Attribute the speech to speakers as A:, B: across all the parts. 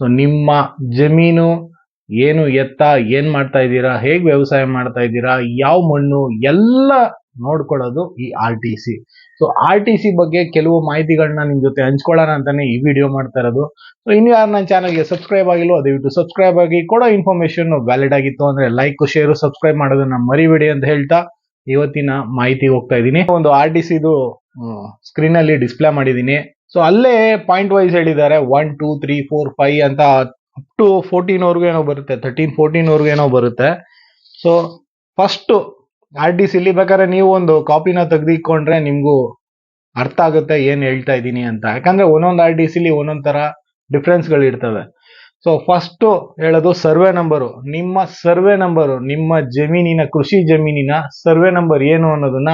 A: So ನಿಮ್ಮ ಜಮೀನು ಏನು ಎತ್ತ, ಏನ್ ಮಾಡ್ತಾ ಇದ್ದೀರಾ, ಹೇಗೆ ವ್ಯವಸಾಯ ಮಾಡ್ತಾ ಇದ್ದೀರಾ, ಯಾವ ಮಣ್ಣು, ಎಲ್ಲ ನೋಡ್ಕೊಳ್ಳೋದು ಈ R T C so R T C ಬಗ್ಗೆ ಕೆಲವು ಮಾಹಿತಿಗಳನ್ನ ನಿಮ್ ಜೊತೆ ಹಂಚ್ಕೊಳ್ಳೋಣ ಅಂತಾನೆ ಈ ವಿಡಿಯೋ ಮಾಡ್ತಾ ಇರೋದು. ಸೊ ಇನ್ನು ಯಾರು ನನ್ನ ಚಾನಲ್ಗೆ ಸಬ್ಸ್ಕ್ರೈಬ್ ಆಗಿಲ್ಲ ದಯವಿಟ್ಟು ಸಬ್ಸ್ಕ್ರೈಬ್ ಆಗಿ, ಕೊಡೋ ಇನ್ಫಾರ್ಮೇಶನ್ ವ್ಯಾಲಿಡ್ ಆಗಿತ್ತು ಅಂದ್ರೆ ಲೈಕ್ ಶೇರ್ ಸಬ್ಸ್ಕ್ರೈಬ್ ಮಾಡೋದನ್ನ ಮರಿಬೇಡಿ ಅಂತ ಹೇಳ್ತಾ ಇವತ್ತಿನ ಮಾಹಿತಿ ಹೋಗ್ತಾ ಇದ್ದೀನಿ. ಒಂದು ಆರ್ ಟಿ ಸಿದು ಸ್ಕ್ರೀನ್ ಅಲ್ಲಿ ಡಿಸ್ಪ್ಲೇ ಮಾಡಿದ್ದೀನಿ. ಸೊ ಅಲ್ಲೇ ಪಾಯಿಂಟ್ ವೈಸ್ ಹೇಳಿದ್ದಾರೆ one two three four five ಅಂತ ಅಪ್ ಟು ಫೋರ್ಟೀನ್ ವರ್ಗೂ ಏನೋ ಬರುತ್ತೆ ತರ್ಟೀನ್ ಫೋರ್ಟೀನ್ ವರ್ಗೂ ಏನೋ ಬರುತ್ತೆ. ಸೊ ಫಸ್ಟ್ ಆರ್ ಡಿ ಸಿಲಿ ಬೇಕಾದ್ರೆ ನೀವು ಒಂದು ಕಾಪಿನ ತೆಗೆದಿಕೊಂಡ್ರೆ ನಿಮ್ಗೂ ಅರ್ಥ ಆಗುತ್ತೆ ಏನ್ ಹೇಳ್ತಾ ಇದ್ದೀನಿ ಅಂತ. ಯಾಕಂದ್ರೆ ಒಂದೊಂದು ಆರ್ ಟಿ ಸಿಲಿ ಒಂದೊಂದು ತರ ಡಿಫ್ರೆನ್ಸ್ಗಳು ಇರ್ತವೆ. ಸೊ ಫಸ್ಟ್ ಹೇಳೋದು ಸರ್ವೆ ನಂಬರು ನಿಮ್ಮ ಸರ್ವೆ ನಂಬರು ನಿಮ್ಮ ಜಮೀನಿನ, ಕೃಷಿ ಜಮೀನಿನ ಸರ್ವೆ ನಂಬರ್ ಏನು ಅನ್ನೋದನ್ನ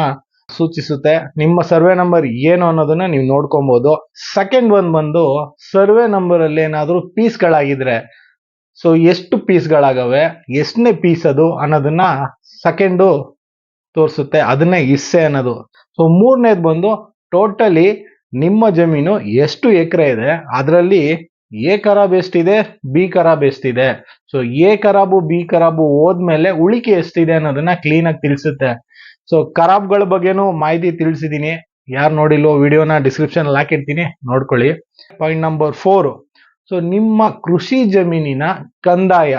A: ಸೂಚಿಸುತ್ತೆ. ನಿಮ್ಮ ಸರ್ವೆ ನಂಬರ್ ಏನು ಅನ್ನೋದನ್ನ ನೀವು ನೋಡ್ಕೊಬಹುದು ಸೆಕೆಂಡ್ ಒಂದು ಬಂದು ಸರ್ವೆ ನಂಬರ್ ಅಲ್ಲಿ ಏನಾದ್ರೂ ಪೀಸ್ಗಳಾಗಿದ್ರೆ ಸೊ ಎಷ್ಟು ಪೀಸ್ಗಳಾಗವೆ ಎಷ್ಟನೇ ಪೀಸ್ ಅದು ಅನ್ನೋದನ್ನ ಸೆಕೆಂಡು ತೋರಿಸುತ್ತೆ. ಅದನ್ನೇ ಇಸ್ಸೆ ಅನ್ನೋದು. ಸೊ ಮೂರನೇದು ಬಂದು ಟೋಟಲಿ ನಿಮ್ಮ ಜಮೀನು ಎಷ್ಟು ಎಕರೆ ಇದೆ, ಅದರಲ್ಲಿ ಎ ಖರಾಬ್ ಎಷ್ಟಿದೆ, ಬಿ ಖರಾಬ್ ಎಷ್ಟಿದೆ. ಸೊ ಎ ಖರಾಬು, ಬಿ ಖರಾಬು ಹೋದ್ಮೇಲೆ ಉಳಿಕೆ ಎಷ್ಟಿದೆ ಅನ್ನೋದನ್ನ ಕ್ಲೀನ್ ಆಗಿ ತಿಳಿಸುತ್ತೆ. ಸೊ ಖರಾಬ್ಗಳ ಬಗ್ಗೆನೂ ಮಾಹಿತಿ ತಿಳಿಸಿದೀನಿ. ಯಾರು ನೋಡಿಲ್ವೋ ವಿಡಿಯೋನ ಡಿಸ್ಕ್ರಿಪ್ಷನ್ ಹಾಕಿರ್ತೀನಿ. ನೋಡ್ಕೊಳ್ಳಿ. ಪಾಯಿಂಟ್ ನಂಬರ್ ಫೋರು ಸೊ ನಿಮ್ಮ ಕೃಷಿ ಜಮೀನಿನ ಕಂದಾಯ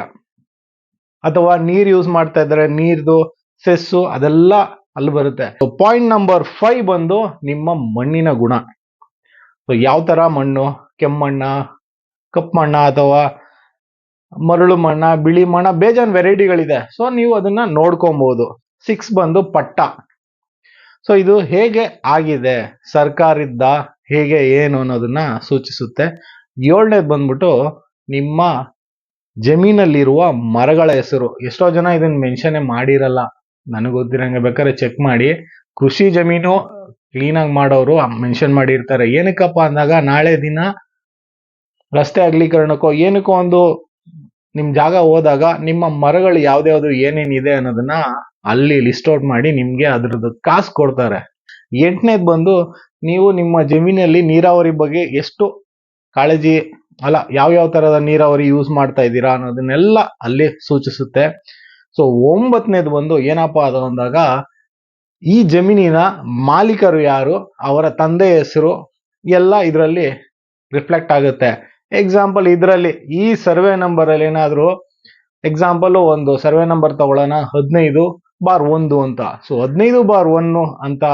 A: ಅಥವಾ ನೀರು ಯೂಸ್ ಮಾಡ್ತಾ ಇದ್ದಾರೆ. ನೀರ್ದು, ಸೆಸ್ಸು ಅದೆಲ್ಲ ಅಲ್ಲಿ ಬರುತ್ತೆ. ಪಾಯಿಂಟ್ ನಂಬರ್ ಫೈವ್ ಬಂದು ನಿಮ್ಮ ಮಣ್ಣಿನ ಗುಣ. ಸೊ ಯಾವ ತರ ಮಣ್ಣು? ಕೆಮ್ಮಣ್ಣ ಕಪ್ಪು ಮಣ್ಣ ಅಥವಾ ಮರಳು ಮಣ್ಣ, ಬಿಳಿ ಮಣ್ಣ, ಬೇಜಾನ್ ವೆರೈಟಿಗಳಿದೆ ಸೊ ನೀವು ಅದನ್ನ ನೋಡ್ಕೊಬಹುದು ಸಿಕ್ಸ್ ಬಂದು ಪಟ್ಟ. ಸೊ ಇದು ಹೇಗೆ ಆಗಿದೆ? ಸರ್ಕಾರದಿಂದ ಹೇಗೆ ಏನು ಅನ್ನೋದನ್ನ ಸೂಚಿಸುತ್ತೆ. ಏಳನೇದು ಬಂದ್ಬಿಟ್ಟು ನಿಮ್ಮ ಜಮೀನಲ್ಲಿರುವ ಮರಗಳ ಹೆಸರು. ಎಷ್ಟೋ ಜನ ಇದನ್ನ ಮೆನ್ಷನ್ ಮಾಡಿರಲ್ಲ. ನನಗೆ ಗೊತ್ತಿರಂಗೆ ಬೇಕಾದ್ರೆ ಚೆಕ್ ಮಾಡಿ. ಕೃಷಿ ಜಮೀನು ಕ್ಲೀನ್ ಆಗಿ ಮಾಡೋರು ಮೆನ್ಷನ್ ಮಾಡಿರ್ತಾರೆ. ಏನಕ್ಕಪ್ಪ ಅಂದಾಗ ನಾಳೆ ದಿನ ರಸ್ತೆ ಅಗಲೀಕರಣಕ್ಕೋ ಏನಕ್ಕೋ ಒಂದು ನಿಮ್ಮ ಜಾಗ ಹೋದಾಗ ನಿಮ್ಮ ಮರಗಳು ಯಾವ್ದ್ಯಾವ್ದು ಏನೇನಿದೆ ಅನ್ನೋದನ್ನ ಅಲ್ಲಿ ಲಿಸ್ಟ್ ಔಟ್ ಮಾಡಿ ನಿಮ್ಗೆ ಅದ್ರದ್ದು ಕಾಸು ಕೊಡ್ತಾರೆ. ಎಂಟನೇದು ಬಂದು ನೀವು ನಿಮ್ಮ ಜಮೀನಲ್ಲಿ ನೀರಾವರಿ ಬಗ್ಗೆ ಎಷ್ಟು ಕಾಳಜಿ, ಅಲ್ಲ ಯಾವ ತರದ ನೀರಾವರಿ ಯೂಸ್ ಮಾಡ್ತಾ ಇದ್ದೀರಾ ಅನ್ನೋದನ್ನೆಲ್ಲ ಅಲ್ಲಿ ಸೂಚಿಸುತ್ತೆ. ಸೊ ಒಂಬತ್ತನೇದು ಬಂದು ಏನಪ್ಪಾ ಅದು ಅಂದಾಗ ಈ ಜಮೀನಿನ ಮಾಲೀಕರು ಯಾರು, ಅವರ ತಂದೆ ಹೆಸರು ಎಲ್ಲ ಇದರಲ್ಲಿ ರಿಫ್ಲೆಕ್ಟ್ ಆಗುತ್ತೆ. ಎಕ್ಸಾಂಪಲ್ ಇದರಲ್ಲಿ ಈ ಸರ್ವೆ ನಂಬರ್ ಅಲ್ಲಿ ಏನಾದ್ರು ಎಕ್ಸಾಂಪಲ್ ಒಂದು ಸರ್ವೆ ನಂಬರ್ ತಗೊಳ್ಳೋಣ, ಹದಿನೈದು ಬಾರ್ ಒಂದು ಅಂತ. ಸೊ ಹದಿನೈದು ಬಾರ್ ಒನ್ ಅಂತ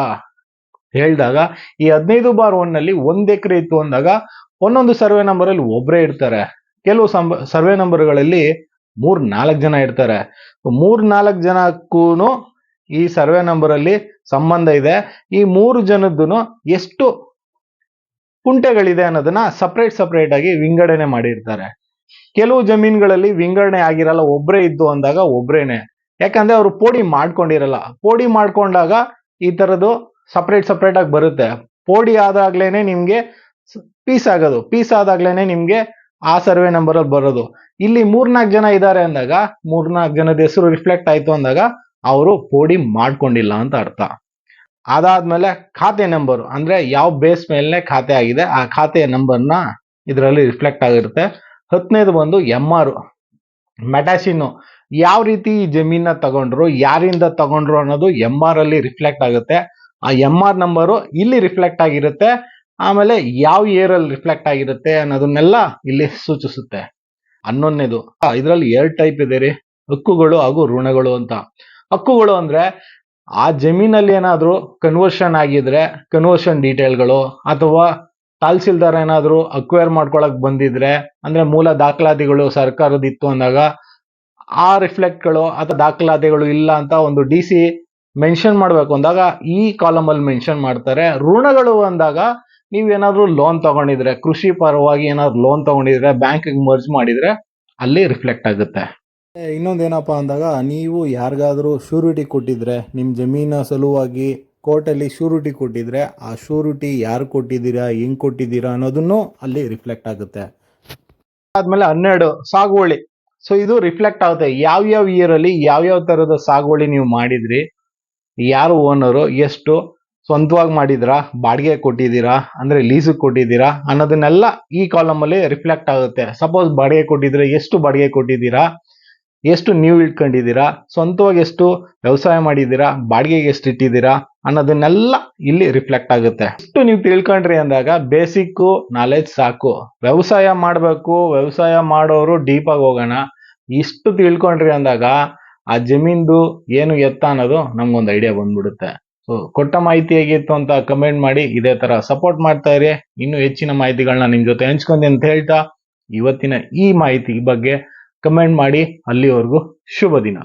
A: ಹೇಳಿದಾಗ, ಈ ಹದಿನೈದು ಬಾರ್ ಒನ್ನಲ್ಲಿ ಒಂದ್ ಎಕರೆ ಇತ್ತು ಅಂದಾಗ, ಒಂದೊಂದು ಸರ್ವೆ ನಂಬರ್ ಅಲ್ಲಿ ಒಬ್ರೇ ಇರ್ತಾರೆ. ಕೆಲವು ಸರ್ವೆ ನಂಬರ್ಗಳಲ್ಲಿ ಮೂರ್ ನಾಲ್ಕು ಜನ ಇರ್ತಾರೆ. ಮೂರ್ ನಾಲ್ಕು ಜನಕ್ಕೂ ಈ ಸರ್ವೆ ನಂಬರ್ ಅಲ್ಲಿ ಸಂಬಂಧ ಇದೆ. ಈ ಮೂರು ಜನದ್ದು ಎಷ್ಟು ಕುಂಟೆಗಳಿದೆ ಅನ್ನೋದನ್ನ ಸಪ್ರೇಟ್ ಸಪ್ರೇಟ್ ಆಗಿ ವಿಂಗಡಣೆ ಮಾಡಿರ್ತಾರೆ. ಕೆಲವು ಜಮೀನುಗಳಲ್ಲಿ ವಿಂಗಡಣೆ ಆಗಿರಲ್ಲ, ಒಬ್ರೇ ಇದ್ದು ಅಂದಾಗ ಒಬ್ರೇನೆ. ಯಾಕಂದ್ರೆ ಅವರು ಪೋಡಿ ಮಾಡ್ಕೊಂಡಿರಲ್ಲ. ಪೋಡಿ ಮಾಡ್ಕೊಂಡಾಗ ಈ ಸಪ್ರೇಟ್ ಸಪ್ರೇಟ್ ಆಗಿ ಬರುತ್ತೆ. ಪೋಡಿ ಆದಾಗ್ಲೇನೆ ನಿಮ್ಗೆ ಪೀಸ್ ಆಗೋದು. ಪೀಸ್ ಆದಾಗ್ಲೇನೆ ನಿಮ್ಗೆ ಆ ಸರ್ವೆ ನಂಬರ್ ಅಲ್ಲಿ ಬರೋದು. ಇಲ್ಲಿ ಮೂರ್ನಾಲ್ಕು ಜನ ಇದ್ದಾರೆ ಅಂದಾಗ, ಮೂರ್ನಾಲ್ಕು ಜನದ ಹೆಸರು ರಿಫ್ಲೆಕ್ಟ್ ಆಯ್ತು ಅಂದಾಗ ಅವರು ಪೋಡಿ ಮಾಡ್ಕೊಂಡಿಲ್ಲ ಅಂತ ಅರ್ಥ. ಅದಾದ್ಮೇಲೆ ಖಾತೆ ನಂಬರ್ ಅಂದ್ರೆ ಯಾವ ಬೇಸ್ ಮೇಲೆ ಖಾತೆ ಆಗಿದೆ, ಆ ಖಾತೆಯ ನಂಬರ್ನ ಇದರಲ್ಲಿ ರಿಫ್ಲೆಕ್ಟ್ ಆಗಿರುತ್ತೆ. ಹತ್ತನೇದು ಬಂದು ಎಂ ಆರ್ ಮೆಟಾಸಿನ್ ಯಾವ ರೀತಿ ಈ ಜಮೀನ ತಗೊಂಡ್ರು, ಯಾರಿಂದ ತಗೊಂಡ್ರು ಅನ್ನೋದು ಎಂ ಆರ್ ಅಲ್ಲಿ ರಿಫ್ಲೆಕ್ಟ್ ಆಗುತ್ತೆ. ಆ ಎಂ ಆರ್ ನಂಬರು ಇಲ್ಲಿ ರಿಫ್ಲೆಕ್ಟ್ ಆಗಿರುತ್ತೆ. ಆಮೇಲೆ ಯಾವ ಇಯರ್ ಅಲ್ಲಿ ರಿಫ್ಲೆಕ್ಟ್ ಆಗಿರುತ್ತೆ ಅನ್ನೋದನ್ನೆಲ್ಲ ಇಲ್ಲಿ ಸೂಚಿಸುತ್ತೆ. ಹನ್ನೊಂದನೇದು ಇದರಲ್ಲಿ ಎರಡು ಟೈಪ್ ಇದೆ ರೀ. ಹಕ್ಕುಗಳು ಹಾಗೂ ಋಣಗಳು ಅಂತ. ಹಕ್ಕುಗಳು ಅಂದ್ರೆ ಆ ಜಮೀನಲ್ಲಿ ಏನಾದರೂ ಕನ್ವರ್ಷನ್ ಆಗಿದ್ರೆ ಕನ್ವರ್ಷನ್ ಡೀಟೇಲ್ಗಳು ಅಥವಾ ತಹಸೀಲ್ದಾರ್ ಏನಾದರೂ ಅಕ್ವೈರ್ ಮಾಡ್ಕೊಳಕ್ ಬಂದಿದ್ರೆ, ಅಂದ್ರೆ ಮೂಲ ದಾಖಲಾತಿಗಳು ಸರ್ಕಾರದ ಇತ್ತು ಅಂದಾಗ ಆ ರಿಫ್ಲೆಕ್ಟ್ಗಳು ಅಥವಾ ದಾಖಲಾತಿಗಳು ಇಲ್ಲ ಅಂತ ಒಂದು ಡಿ ಸಿ ಮೆನ್ಷನ್ ಮಾಡಬೇಕು. ಅಂದಾಗ ಈ ಕಾಲಮ್ ಅಲ್ಲಿ ಮೆನ್ಷನ್ ಮಾಡ್ತಾರೆ. ಋಣಗಳು ಅಂದಾಗ ನೀವೇನಾದ್ರೂ ಲೋನ್ ತಗೊಂಡಿದ್ರೆ ಕೃಷಿ ಪರವಾಗಿ ಏನಾದ್ರು ಲೋನ್ ತಗೊಂಡಿದ್ರೆ ಬ್ಯಾಂಕಿಗೆ ಮರ್ಜ್ ಮಾಡಿದ್ರೆ ಅಲ್ಲಿ ರಿಫ್ಲೆಕ್ಟ್ ಆಗುತ್ತೆ.
B: ಇನ್ನೊಂದೇನಪ್ಪ ಅಂದಾಗ ನೀವು ಯಾರಿಗಾದರೂ ಶ್ಯೂರಿಟಿ ಕೊಟ್ಟಿದ್ರೆ ನಿಮ್ಮ ಜಮೀನ ಸಲುವಾಗಿ ಕೋರ್ಟಲ್ಲಿ ಶ್ಯೂರಿಟಿ ಕೊಟ್ಟಿದ್ರೆ ಆ ಶ್ಯೂರಿಟಿ ಯಾರು ಕೊಟ್ಟಿದ್ದೀರಾ ಹೆಂಗ್ ಕೊಟ್ಟಿದ್ದೀರಾ ಅನ್ನೋದನ್ನು ಅಲ್ಲಿ ರಿಫ್ಲೆಕ್ಟ್ ಆಗುತ್ತೆ.
A: ಆದ್ಮೇಲೆ ಹನ್ನೆರಡು ಸಾಗುವಳಿ. ಸೊ ಇದು ರಿಫ್ಲೆಕ್ಟ್ ಆಗುತ್ತೆ. ಯಾವ ಯಾವ ಇಯರ್ ಅಲ್ಲಿ ಯಾವ ಯಾವ ತರದ ಸಾಗುವಳಿ ನೀವು ಮಾಡಿದ್ರಿ? ಯಾರು ಓನರು ಎಷ್ಟು? ಸ್ವಂತವಾಗಿ ಮಾಡಿದಿರಾ? ಬಾಡಿಗೆ ಕೊಟ್ಟಿದ್ದೀರಾ? ಅಂದ್ರೆ ಲೀಸಿಗೆ ಕೊಟ್ಟಿದ್ದೀರಾ? ಅನ್ನೋದನ್ನೆಲ್ಲ ಈ ಕಾಲಮ್ ಅಲ್ಲಿ ರಿಫ್ಲೆಕ್ಟ್ ಆಗುತ್ತೆ. ಸಪೋಸ್ ಬಾಡಿಗೆ ಕೊಟ್ಟಿದ್ರೆ ಎಷ್ಟು ಬಾಡಿಗೆ ಕೊಟ್ಟಿದ್ದೀರಾ? ಎಷ್ಟು ನೀವು ಇಟ್ಕೊಂಡಿದ್ದೀರಾ, ಸ್ವಂತವಾಗಿ ಎಷ್ಟು ವ್ಯವಸಾಯ ಮಾಡಿದ್ದೀರಾ, ಬಾಡಿಗೆಗೆ ಎಷ್ಟು ಇಟ್ಟಿದ್ದೀರಾ ಅನ್ನೋದನ್ನೆಲ್ಲ ಇಲ್ಲಿ ರಿಫ್ಲೆಕ್ಟ್ ಆಗುತ್ತೆ. ಅಷ್ಟು ನೀವು ತಿಳ್ಕೊಂಡ್ರಿ ಅಂದಾಗ ಬೇಸಿಕ್ ನಾಲೆಜ್ ಸಾಕು. ವ್ಯವಸಾಯ ಮಾಡಬೇಕು, ವ್ಯವಸಾಯ ಮಾಡೋರು ಡೀಪ್ ಆಗಿ ಹೋಗೋಣ. ಇಷ್ಟು ತಿಳ್ಕೊಂಡ್ರಿ ಅಂದಾಗ ಆ ಜಮೀನ್ದು ಏನು ಎತ್ತ ಅನ್ನೋದು ನಮ್ಗೊಂದು ಐಡಿಯಾ ಬಂದ್ಬಿಡುತ್ತೆ. ಸೊ ಕೊಟ್ಟ ಮಾಹಿತಿ ಹೇಗಿತ್ತು ಅಂತ ಕಮೆಂಟ್ ಮಾಡಿ ಇದೇ ತರ ಸಪೋರ್ಟ್ ಮಾಡ್ತಾ ಇರಿ. ಇನ್ನೂ ಹೆಚ್ಚಿನ ಮಾಹಿತಿಗಳನ್ನ ನಿಮ್ ಜೊತೆ ಹಂಚ್ಕೊಂಡಿ ಅಂತ ಹೇಳ್ತಾ, ಇವತ್ತಿನ ಈ ಮಾಹಿತಿ ಬಗ್ಗೆ ಕಮೆಂಟ್ ಮಾಡಿ ಅಲ್ಲಿವರೆಗೂ ಶುಭ ದಿನ